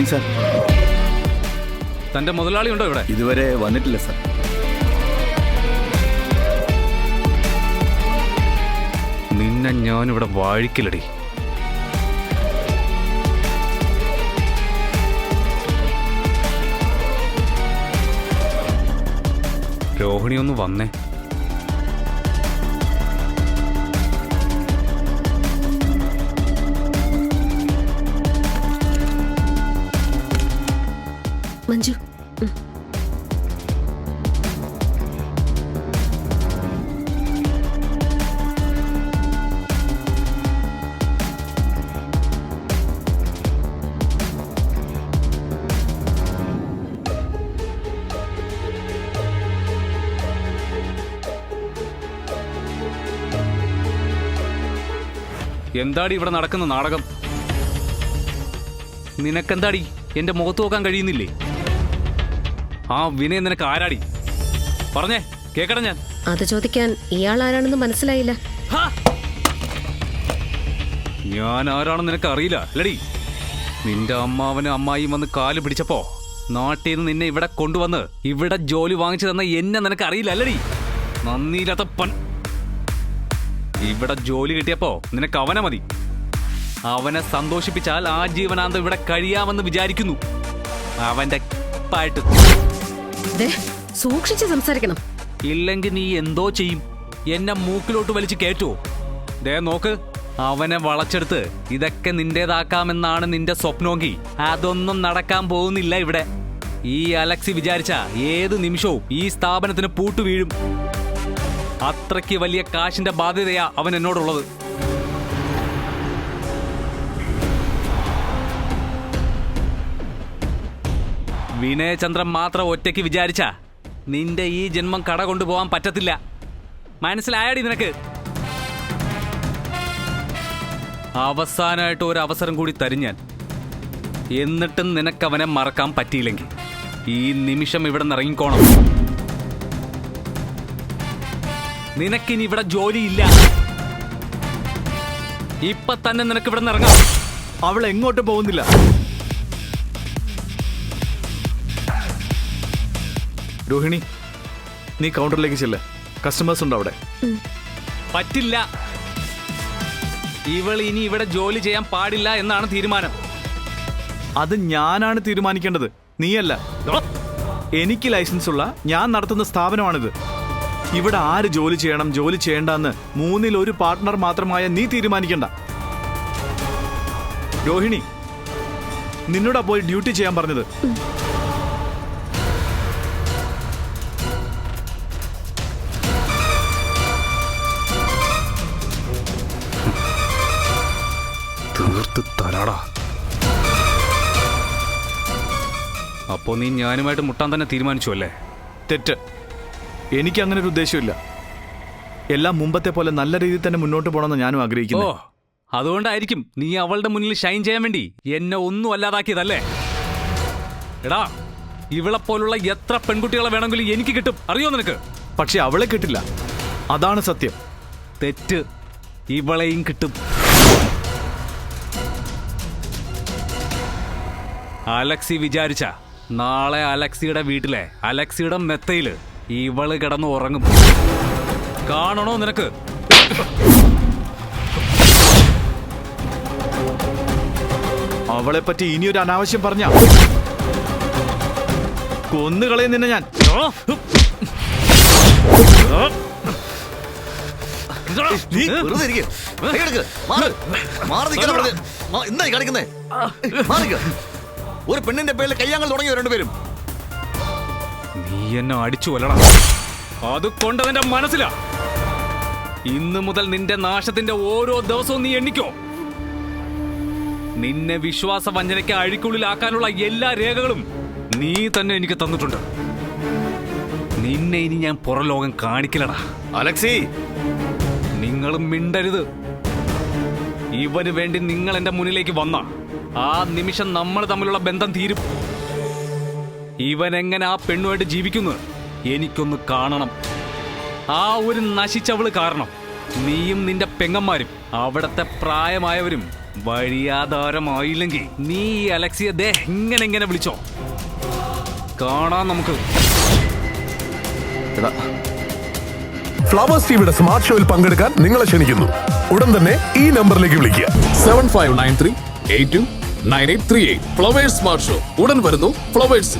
Morning sir തന്റെ മുതലാളി ഉണ്ടോ ഇവിടെ? ഇതുവരെ വന്നിട്ടില്ല സർ നിന്നെ ഞാനിവിടെ വാഴിക്കലടി. രോഹിണി ഒന്ന് വന്നേ. എന്താടി ഇവിടെ നടക്കുന്ന നാടകം? നിനക്കെന്താടി? എന്റെ മുഖത്ത് നോക്കാൻ കഴിയുന്നില്ലേ? ആ വിനയം നിനക്ക് ആരാടി? പറഞ്ഞേ കേക്കട ഞാൻ. അത് ചോദിക്കാൻ ഇയാൾ ആരാണെന്ന് മനസ്സിലായില്ല. ഞാൻ ആരാണെന്ന് നിനക്ക് അറിയില്ല അല്ലടി. നിന്റെ അമ്മാവനും അമ്മായിയും വന്ന് കാൽ പിടിച്ചപ്പോ നാട്ടിൽ നിന്ന് നിന്നെ ഇവിടെ കൊണ്ടുവന്ന് ഇവിടെ ജോലി വാങ്ങിച്ചു തന്ന എന്നെ നിനക്ക് അറിയില്ല അല്ലടി. നന്ദിയില്ലാത്ത പൺ ഇവിടെ ജോലി കിട്ടിയപ്പോ നിനക്ക് അവനെ മതി. അവനെ സന്തോഷിപ്പിച്ചാൽ ആ ജീവനാന്തം ഇവിടെ കഴിയാമെന്ന് വിചാരിക്കുന്നു. അവന്റെ പാട്ട് സൂക്ഷിച്ച് സംസാരിക്കണം. ഇല്ലെങ്കിൽ നീ എന്തോ ചെയ്യും. എന്നെ മൂക്കിലോട്ട് വലിച്ചു കേറ്റുവോ ദേ നോക്ക്. അവനെ വളച്ചെടുത്ത് ഇതൊക്കെ നിന്റേതാക്കാമെന്നാണ് നിന്റെ സ്വപ്നമെങ്കിൽ അതൊന്നും നടക്കാൻ പോകുന്നില്ല ഇവിടെ. ഈ അലക്സി വിചാരിച്ച ഏത് നിമിഷവും ഈ സ്ഥാപനത്തിന് പൂട്ടു വീഴും അത്രയ്ക്ക് വലിയ കാശിന്റെ ബാധ്യതയാ അവൻ എന്നോടുള്ളത്. വിനയചന്ദ്രൻ മാത്രം ഒറ്റയ്ക്ക് വിചാരിച്ച നിന്റെ ഈ ജന്മം കട കൊണ്ടുപോകാൻ പറ്റത്തില്ല. മനസ്സിലായടി നിനക്ക്? അവസാനമായിട്ട് ഒരു അവസരം കൂടി തരും ഞാൻ. എന്നിട്ടും നിനക്കവനെ മറക്കാൻ പറ്റിയില്ലെങ്കിൽ. ഈ നിമിഷം ഇവിടെ നിന്ന് ഇറങ്ങിക്കോണം നിനക്കിനി ഇവിടെ ജോലിയില്ല. ഇപ്പൊ തന്നെ നിനക്ക് ഇവിടെ നിന്ന് ഇറങ്ങാം. അവൾ എങ്ങോട്ടും പോകുന്നില്ല. രോഹിണി നീ കൗണ്ടറിലേക്ക് ചെല്ല. കസ്റ്റമേഴ്സ് ഉണ്ട് അവിടെ. പറ്റില്ല. ഇവൾ ഇനി ഇവിടെ ജോലി ചെയ്യാൻ പാടില്ല എന്നാണ് തീരുമാനം. അത് ഞാനാണ് തീരുമാനിക്കേണ്ടത്. നീയല്ല. എനിക്ക് ലൈസൻസ് ഉള്ള ഞാൻ നടത്തുന്ന സ്ഥാപനമാണിത്. ഇവിടെ ആര് ജോലി ചെയ്യണം ജോലി ചെയ്യണ്ടെന്ന് മൂന്നിൽ ഒരു പാർട്ട്ണർ മാത്രമായ നീ തീരുമാനിക്കണ്ട. രോഹിണി നിന്നോടാ പോയി ഡ്യൂട്ടി ചെയ്യാൻ പറഞ്ഞത്. തീർത്ത് തരാടാ. അപ്പോ നീ ഞാനുമായിട്ട് മുട്ടാൻ തന്നെ തീരുമാനിച്ചു അല്ലേ? തെറ്റ്. എനിക്ക് അങ്ങനെ ഒരു ഉദ്ദേശമില്ല എല്ലാം മുമ്പത്തെ പോലെ നല്ല രീതിയിൽ തന്നെ മുന്നോട്ട് പോകണമെന്ന് ഞാനും ഓ ആഗ്രഹിക്കുന്നു അതുകൊണ്ടായിരിക്കും നീ അവളുടെ മുന്നിൽ ഷൈൻ ചെയ്യാൻ വേണ്ടി എന്നെ ഒന്നും അല്ലാതാക്കിയതല്ലേ? എടാ ഇവളെ പോലുള്ള എത്ര പെൺകുട്ടികളെ വേണമെങ്കിലും എനിക്ക് കിട്ടും. അറിയോ നിനക്ക്? പക്ഷെ അവളെ കിട്ടില്ല. അതാണ് സത്യം. തെറ്റ് ഇവളെയും കിട്ടും. അലക്സി വിചാരിച്ച നാളെ അലക്സിയുടെ വീട്ടിലെ അലക്സിയുടെ മെത്തയിൽ. ഇവൾ കിടന്ന് ഉറങ്ങും. കാണണോ നിനക്ക്? അവളെ പറ്റി ഇനിയൊരു അനാവശ്യം പറഞ്ഞ. കൊന്നുകളയും നിന്നെ ഞാൻ. നീ വെറുതെ ഇരിക്ക്. കാണിക്കുന്നേ. ഒരു പെണ്ണിന്റെ പേരിൽ കയ്യാങ്ങൾ തുടങ്ങിയ രണ്ടുപേരും. നീ എന്നെ അടിച്ചു കൊല്ലണം. അത് കൊണ്ടതിന്റെ മനസ്സിലാ. ഇന്ന് മുതൽ നിന്റെ നാശത്തിന്റെ ഓരോ ദിവസവും നീ എണ്ണിക്കോ. നിന്നെ വിശ്വാസ വഞ്ചനയ്ക്ക് അഴിക്കുള്ളിലാക്കാനുള്ള എല്ലാ രേഖകളും നീ തന്നെ എനിക്ക് തന്നിട്ടുണ്ട്. നിന്നെ ഇനി ഞാൻ പുറലോകം കാണിക്കലടാ അലക്സി! നിങ്ങൾ മിണ്ടരുത്. ഇവന് വേണ്ടി നിങ്ങൾ എന്റെ മുന്നിലേക്ക് വന്ന. ആ നിമിഷം നമ്മൾ തമ്മിലുള്ള ബന്ധം തീരും. ഇവൻ എങ്ങനെ ആ പെണ്ണുമായിട്ട് ജീവിക്കുന്നു? എനിക്കൊന്ന് കാണണം. ആ ഒരു നശിച്ചവൾ കാരണം. നീയും നിന്റെ പെങ്ങന്മാരും അവിടത്തെ പ്രായമായവരും വഴിയാധാരമായില്ലെങ്കിൽ. നീ ഈ അലക്സിയെ ദേ എങ്ങനെ ഇങ്ങനെ വിളിച്ചോ. കാണാം നമുക്ക്. ഫ്ലവേഴ്സ് ടിവിയുടെ സ്മാർട്ട് ഷോയിൽ പങ്കെടുക്കാൻ നിങ്ങളെ ക്ഷണിക്കുന്നു. ഉടൻ തന്നെ ഈ നമ്പറിലേക്ക് വിളിക്കുക. Seven five nine three eight two nine eight three eight. Flowers Smart Show. ഉടൻ വരുന്നു ഫ്ലവേഴ്സ്.